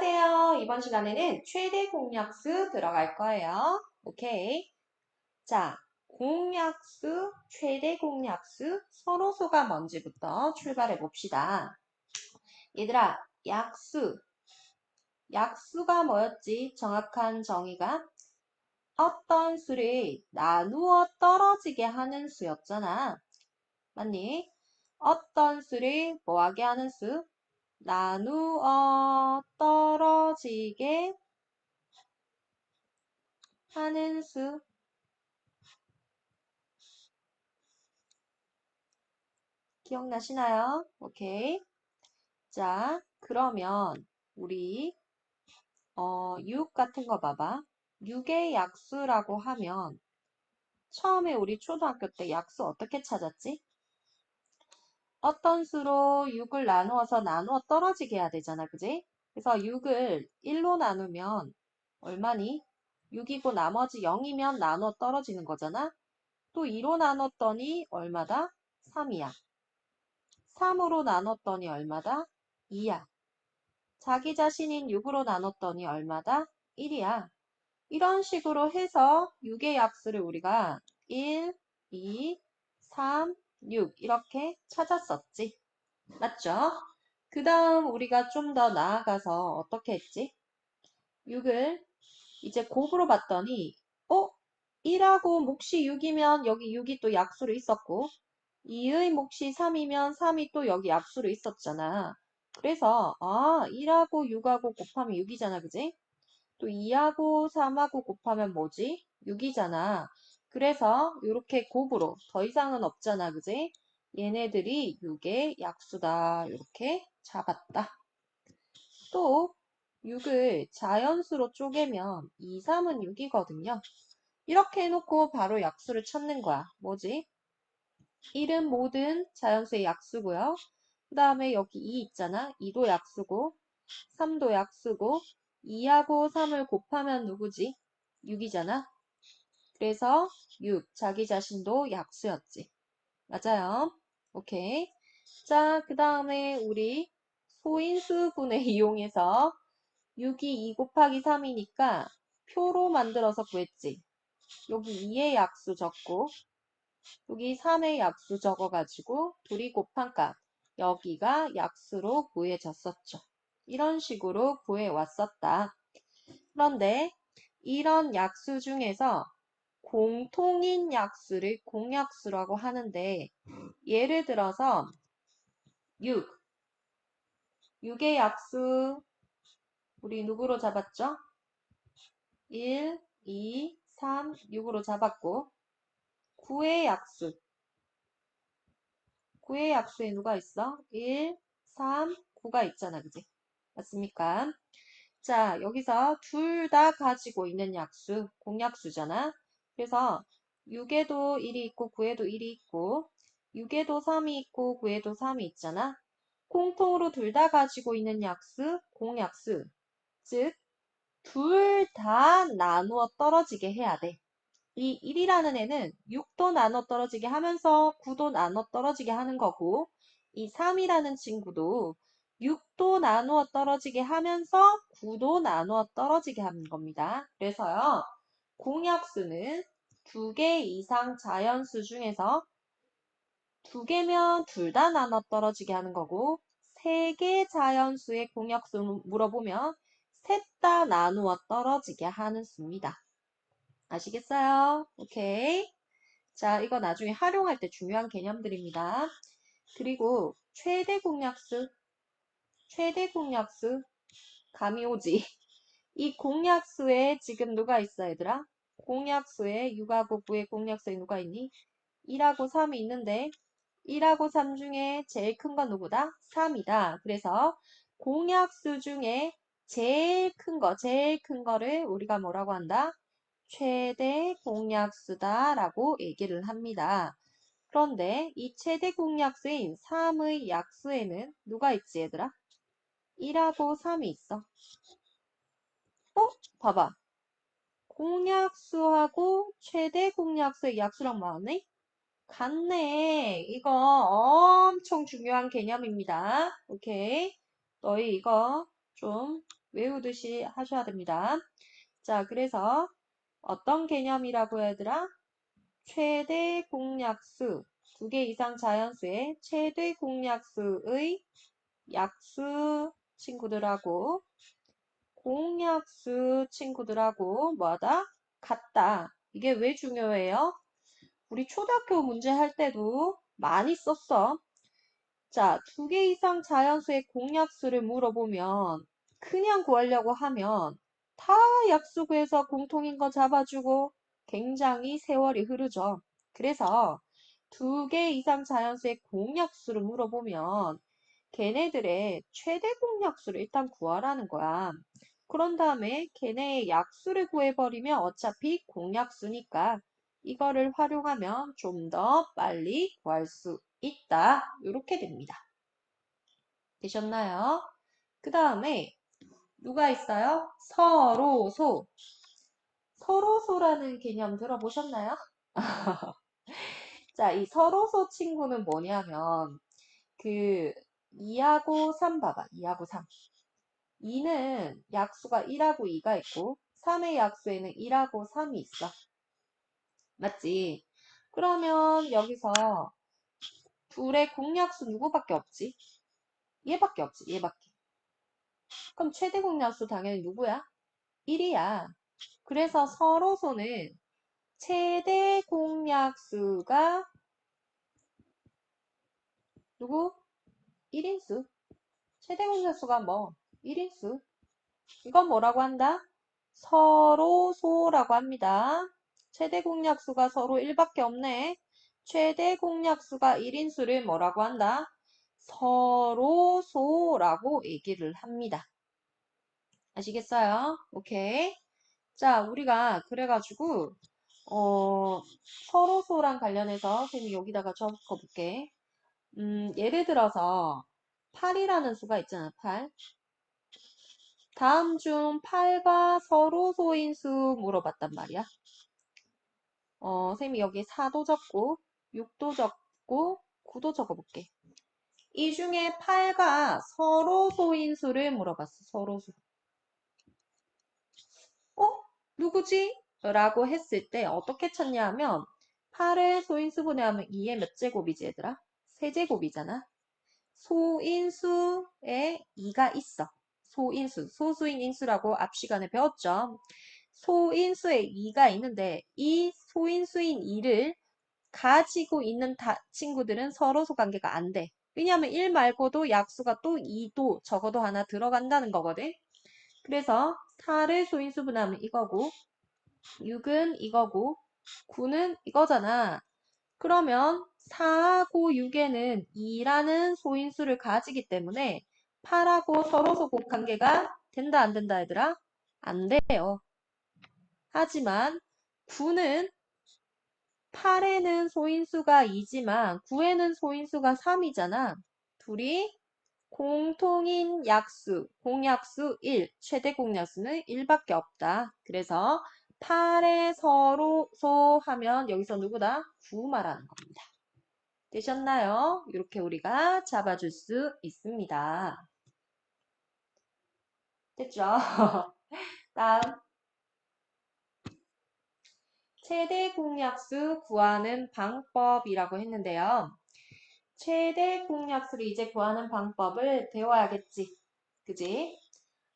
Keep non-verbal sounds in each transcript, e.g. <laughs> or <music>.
안녕하세요. 이번 시간에는 최대 공약수 들어갈 거예요. 오케이. 자, 공약수, 최대 공약수, 서로소가 뭔지부터 출발해 봅시다. 얘들아, 약수. 약수가 뭐였지? 정확한 정의가 어떤 수를 나누어 떨어지게 하는 수였잖아. 맞니? 어떤 수를 뭐하게 하는 수? 나누어 떨어지게 하는 수. 기억나시나요? 오케이. 자, 그러면 우리 어, 6 같은 거 봐봐. 6의 약수라고 하면 처음에 우리 초등학교 때 약수 어떻게 찾았지? 어떤 수로 6을 나누어서 나누어 떨어지게 해야 되잖아. 그지? 그래서 6을 1로 나누면 얼마니? 6이고 나머지 0이면 나누어 떨어지는 거잖아. 또 2로 나눴더니 얼마다? 3이야. 3으로 나눴더니 얼마다? 2야. 자기 자신인 6으로 나눴더니 얼마다? 1이야. 이런 식으로 해서 6의 약수를 우리가 1, 2, 3, 6 이렇게 찾았었지. 맞죠? 그 다음 우리가 좀 더 나아가서 어떻게 했지? 6을 이제 곱으로 봤더니 어? 1하고 몫이 6이면 여기 6이 또 약수로 있었고 2의 몫이 3이면 3이 또 여기 약수로 있었잖아. 그래서 아 1하고 6하고 곱하면 6이잖아. 그지? 또 2하고 3하고 곱하면 뭐지? 6이잖아. 그래서 이렇게 곱으로 더 이상은 없잖아. 그지? 얘네들이 6의 약수다. 이렇게 잡았다. 또 6을 자연수로 쪼개면 2, 3은 6이거든요. 이렇게 해놓고 바로 약수를 찾는 거야. 뭐지? 1은 모든 자연수의 약수고요. 그 다음에 여기 2 있잖아. 2도 약수고 3도 약수고 2하고 3을 곱하면 누구지? 6이잖아. 그래서 6, 자기 자신도 약수였지. 맞아요. 오케이. 자, 그 다음에 우리 소인수분을 <laughs> 이용해서 6이 2 곱하기 3이니까 표로 만들어서 구했지. 여기 2의 약수 적고 여기 3의 약수 적어가지고 둘이 곱한 값 여기가 약수로 구해졌었죠. 이런 식으로 구해왔었다. 그런데 이런 약수 중에서 공통인 약수를 공약수라고 하는데 예를 들어서 6 6의 약수 우리 누구로 잡았죠? 1, 2, 3, 6으로 잡았고 9의 약수 9의 약수에 누가 있어? 1, 3, 9가 있잖아. 그지? 맞습니까? 자, 여기서 둘 다 가지고 있는 약수, 공약수잖아. 그래서 6에도 1이 있고 9에도 1이 있고 6에도 3이 있고 9에도 3이 있잖아. 공통으로 둘 다 가지고 있는 약수, 공약수. 즉, 둘 다 나누어 떨어지게 해야 돼. 이 1이라는 애는 6도 나눠 떨어지게 하면서 9도 나눠 떨어지게 하는 거고 이 3이라는 친구도 6도 나누어 떨어지게 하면서 9도 나누어 떨어지게 하는 겁니다. 그래서요. 공약수는 두 개 이상 자연수 중에서 두 개면 둘 다 나눠 떨어지게 하는 거고 세 개 자연수의 공약수 물어보면 셋 다 나누어 떨어지게 하는 수입니다. 아시겠어요? 오케이. 자, 이거 나중에 활용할 때 중요한 개념들입니다. 그리고 최대 공약수, 최대 공약수, 감이 오지. 이 공약수에 지금 누가 있어, 얘들아? 공약수에 6하고 9의 공약수에 누가 있니? 1하고 3이 있는데 1하고 3 중에 제일 큰 건 누구다? 3이다. 그래서 공약수 중에 제일 큰 거, 제일 큰 거를 우리가 뭐라고 한다? 최대 공약수다라고 얘기를 합니다. 그런데 이 최대 공약수인 3의 약수에는 누가 있지 얘들아? 1하고 3이 있어. 어? 봐봐. 공약수하고 최대 공약수의 약수랑 맞네? 같네. 이거 엄청 중요한 개념입니다. 오케이. 너희 이거 좀 외우듯이 하셔야 됩니다. 자, 그래서 어떤 개념이라고 얘들아? 최대 공약수, 두 개 이상 자연수의 최대 공약수의 약수 친구들하고 공약수 친구들하고 뭐하다? 같다. 이게 왜 중요해요? 우리 초등학교 문제 할 때도 많이 썼어. 자, 두 개 이상 자연수의 공약수를 물어보면 그냥 구하려고 하면 다 약수 구해서 공통인 거 잡아주고 굉장히 세월이 흐르죠. 그래서 두 개 이상 자연수의 공약수를 물어보면 걔네들의 최대 공약수를 일단 구하라는 거야. 그런 다음에 걔네의 약수를 구해버리면 어차피 공약수니까 이거를 활용하면 좀 더 빨리 구할 수 있다. 이렇게 됩니다. 되셨나요? 그 다음에 누가 있어요? 서로소. 서로소라는 개념 들어보셨나요? <laughs> 자, 이 서로소 친구는 뭐냐면 그 2하고 3 봐봐. 2하고 3. 2는 약수가 1하고 2가 있고 3의 약수에는 1하고 3이 있어. 맞지? 그러면 여기서 둘의 공약수 누구밖에 없지? 얘밖에 없지. 얘밖에. 그럼 최대 공약수 당연히 누구야? 1이야. 그래서 서로소는 최대 공약수가 누구? 1인수. 최대 공약수가 뭐? 1인수. 이건 뭐라고 한다? 서로 소라고 합니다. 최대 공약수가 서로 1밖에 없네. 최대 공약수가 1인수를 뭐라고 한다? 서로 소라고 얘기를 합니다. 아시겠어요? 오케이. 자, 우리가 그래가지고 어, 서로 소랑 관련해서 선생님이 여기다가 적어볼게. 음, 예를 들어서 8이라는 수가 있잖아, 8. 다음 중 8과 서로 소인수 물어봤단 말이야. 어, 선생님이 여기 4도 적고 6도 적고 9도 적어볼게. 이 중에 8과 서로 소인수를 물어봤어. 서로소. 어? 누구지? 라고 했을 때 어떻게 찾냐 하면 8을 소인수 분해 하면 2의 몇 제곱이지 얘들아? 세제곱이잖아. 소인수에 2가 있어. 소인수, 소수인 인수라고 앞 시간에 배웠죠. 소인수에 2가 있는데 이 소인수인 2를 가지고 있는 다, 친구들은 서로소 관계가 안 돼. 왜냐하면 1 말고도 약수가 또 2도 적어도 하나 들어간다는 거거든. 그래서 4를 소인수 분하면 이거고 6은 이거고 9는 이거잖아. 그러면 4하고 6에는 2라는 소인수를 가지기 때문에 8하고 서로소 곱관계가 된다 안 된다 얘들아? 안 돼요. 하지만 9는 8에는 소인수가 2지만 9에는 소인수가 3이잖아. 둘이 공통인 약수, 공약수 1, 최대 공약수는 1밖에 없다. 그래서 8에 서로 소하면 여기서 누구다? 9 말하는 겁니다. 되셨나요? 이렇게 우리가 잡아줄 수 있습니다. 됐죠? <laughs> 다음 최대 공약수 구하는 방법이라고 했는데요. 최대 공약수를 이제 구하는 방법을 배워야겠지. 그지?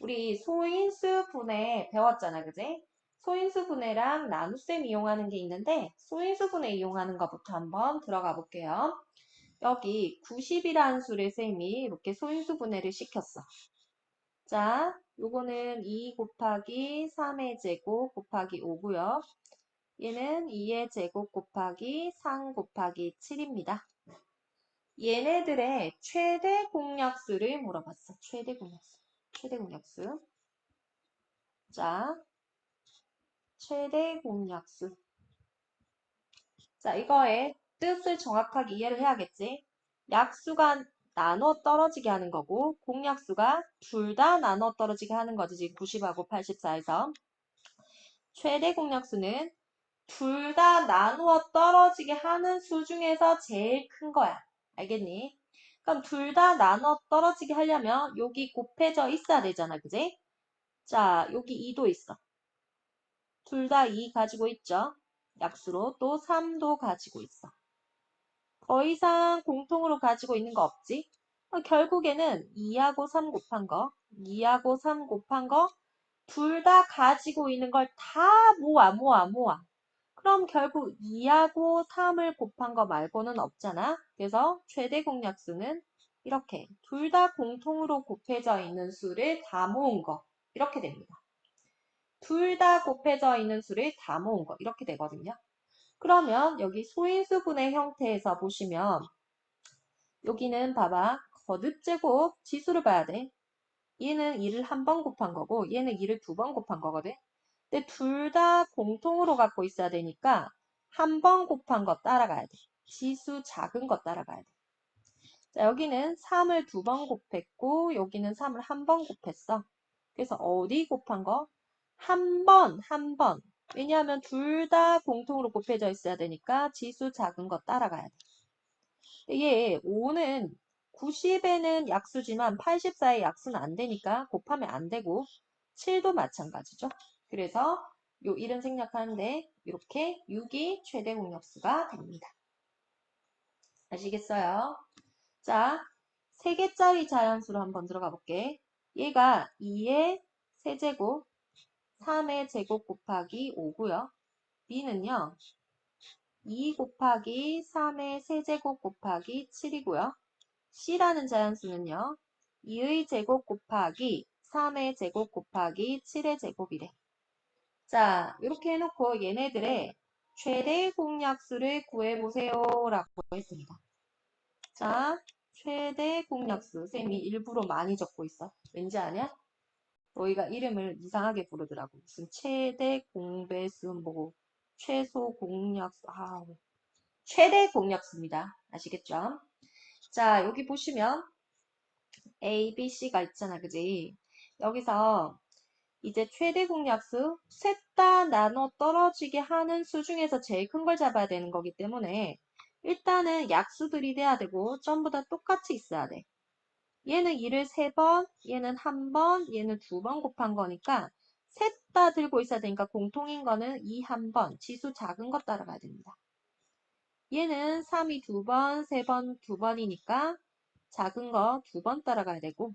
우리 소인수 분해 배웠잖아. 그지? 소인수 분해랑 나눗셈 이용하는 게 있는데 소인수 분해 이용하는 것부터 한번 들어가 볼게요. 여기 90이라는 수를 쌤이 이렇게 소인수 분해를 시켰어. 자, 요거는 2 곱하기 3의 제곱 곱하기 5고요. 얘는 2의 제곱 곱하기 3 곱하기 7입니다. 얘네들의 최대 공약수를 물어봤어. 최대 공약수. 최대 공약수. 자, 최대 공약수. 자, 이거의 뜻을 정확하게 이해를 해야겠지. 약수가 나눠 떨어지게 하는 거고 공약수가 둘 다 나눠 떨어지게 하는 거지. 지금 90하고 84에서. 최대 공약수는 둘 다 나누어 떨어지게 하는 수 중에서 제일 큰 거야. 알겠니? 그럼 둘 다 나눠 떨어지게 하려면 여기 곱해져 있어야 되잖아. 그지? 자, 여기 2도 있어. 둘 다 2 가지고 있죠. 약수로 또 3도 가지고 있어. 더 이상 공통으로 가지고 있는 거 없지? 어, 결국에는 2하고 3 곱한 거, 2하고 3 곱한 거, 둘 다 가지고 있는 걸 다 모아, 모아, 모아. 그럼 결국 2하고 3을 곱한 거 말고는 없잖아. 그래서 최대 공약수는 이렇게 둘 다 공통으로 곱해져 있는 수를 다 모은 거. 이렇게 됩니다. 둘 다 곱해져 있는 수를 다 모은 거. 이렇게 되거든요. 그러면 여기 소인수분의 형태에서 보시면 여기는 봐봐. 거듭제곱 지수를 봐야 돼. 얘는 2를 한 번 곱한 거고 얘는 2를 두 번 곱한 거거든. 근데 둘 다 공통으로 갖고 있어야 되니까 한 번 곱한 거 따라가야 돼. 지수 작은 거 따라가야 돼. 자, 여기는 3을 두 번 곱했고 여기는 3을 한 번 곱했어. 그래서 어디 곱한 거? 한 번, 한 번. 왜냐하면 둘 다 공통으로 곱해져 있어야 되니까 지수 작은 거 따라가야 돼. 얘 5는 90에는 약수지만 84의 약수는 안 되니까 곱하면 안 되고 7도 마찬가지죠. 그래서 요 1은 생략하는데 이렇게 6이 최대 공역수가 됩니다. 아시겠어요? 자, 3개짜리 자연수로 한번 들어가 볼게. 얘가 2의 세제곱, 3의 제곱 곱하기 5고요. b는요. 2 곱하기 3의 세제곱 곱하기 7이고요. c라는 자연수는요. 2의 제곱 곱하기 3의 제곱 곱하기 7의 제곱이래. 자, 이렇게 해놓고 얘네들의 최대 공약수를 구해보세요 라고 했습니다. 자, 최대 공약수. 쌤이 일부러 많이 적고 있어. 왠지 아냐? 너희가 이름을 이상하게 부르더라고. 무슨 최대 공배수, 뭐, 최소 공약수, 아, 최대 공약수입니다. 아시겠죠? 자, 여기 보시면 A, B, C가 있잖아, 그지? 여기서 이제 최대 공약수 셋 다 나눠 떨어지게 하는 수 중에서 제일 큰 걸 잡아야 되는 거기 때문에 일단은 약수들이 돼야 되고 전부 다 똑같이 있어야 돼. 얘는 2를 3번, 얘는 1번, 얘는 2번 곱한 거니까 셋 다 들고 있어야 되니까 공통인 거는 2 1번, 지수 작은 거 따라가야 됩니다. 얘는 3이 2번, 3번, 2번이니까 작은 거 2번 따라가야 되고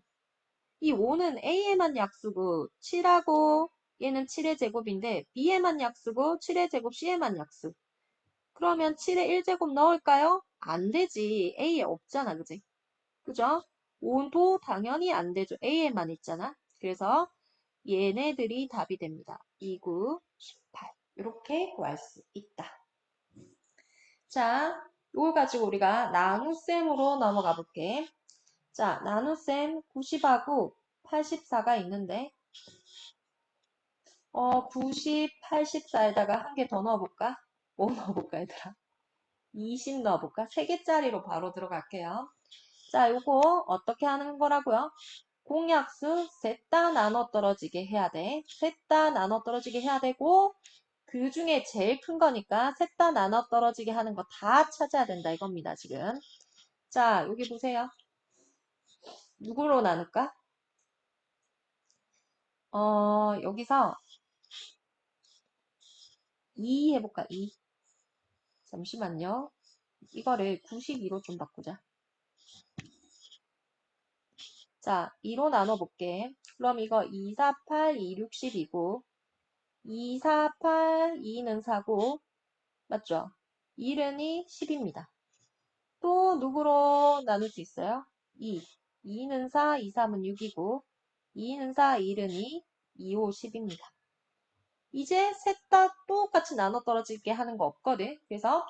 이 5는 A에만 약수고 7하고 얘는 7의 제곱인데 B에만 약수고 7의 제곱 C에만 약수. 그러면 7에 1제곱 넣을까요? 안 되지. A에 없잖아. 그지? 그죠? 5도 당연히 안 되죠. A에만 있잖아. 그래서 얘네들이 답이 됩니다. 2, 9, 18. 이렇게 구할 수 있다. 자, 이걸 가지고 우리가 나눗셈으로 넘어가 볼게. 자, 나눗셈 90하고 84가 있는데 어, 90, 84에다가 한 개 더 넣어볼까? 뭐 <laughs> 넣어볼까, 얘들아? 20 넣어볼까? 3개짜리로 바로 들어갈게요. 자, 요거 어떻게 하는 거라고요? 공약수 셋 다 나눠 떨어지게 해야 돼. 셋 다 나눠 떨어지게 해야 되고 그 중에 제일 큰 거니까 셋 다 나눠 떨어지게 하는 거 다 찾아야 된다 이겁니다, 지금. 자, 여기 보세요. 누구로 나눌까? 어, 여기서 2 해볼까? 2. 잠시만요. 이거를 92로 좀 바꾸자. 자, 2로 나눠볼게. 그럼 이거 2, 4, 8, 2, 6, 10이고 2, 4, 8, 2는 4고 맞죠? 1은이 10입니다. 또 누구로 나눌 수 있어요? 2. 2는 4, 2, 3은 6이고 2는 4, 1은 2, 2, 5, 10입니다. 이제 셋 다 똑같이 나눠 떨어지게 하는 거 없거든. 그래서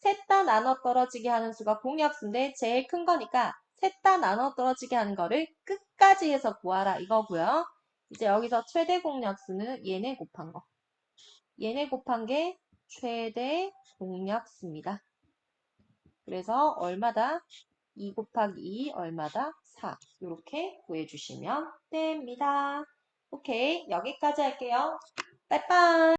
셋 다 나눠 떨어지게 하는 수가 공약수인데 제일 큰 거니까 셋 다 나눠 떨어지게 하는 거를 끝까지 해서 구하라 이거고요. 이제 여기서 최대 공약수는 얘네 곱한 거. 얘네 곱한 게 최대 공약수입니다. 그래서 얼마다? 2 곱하기 2 얼마다? 4. 이렇게 구해주시면 됩니다. 오케이, 여기까지 할게요. 빠이빠이.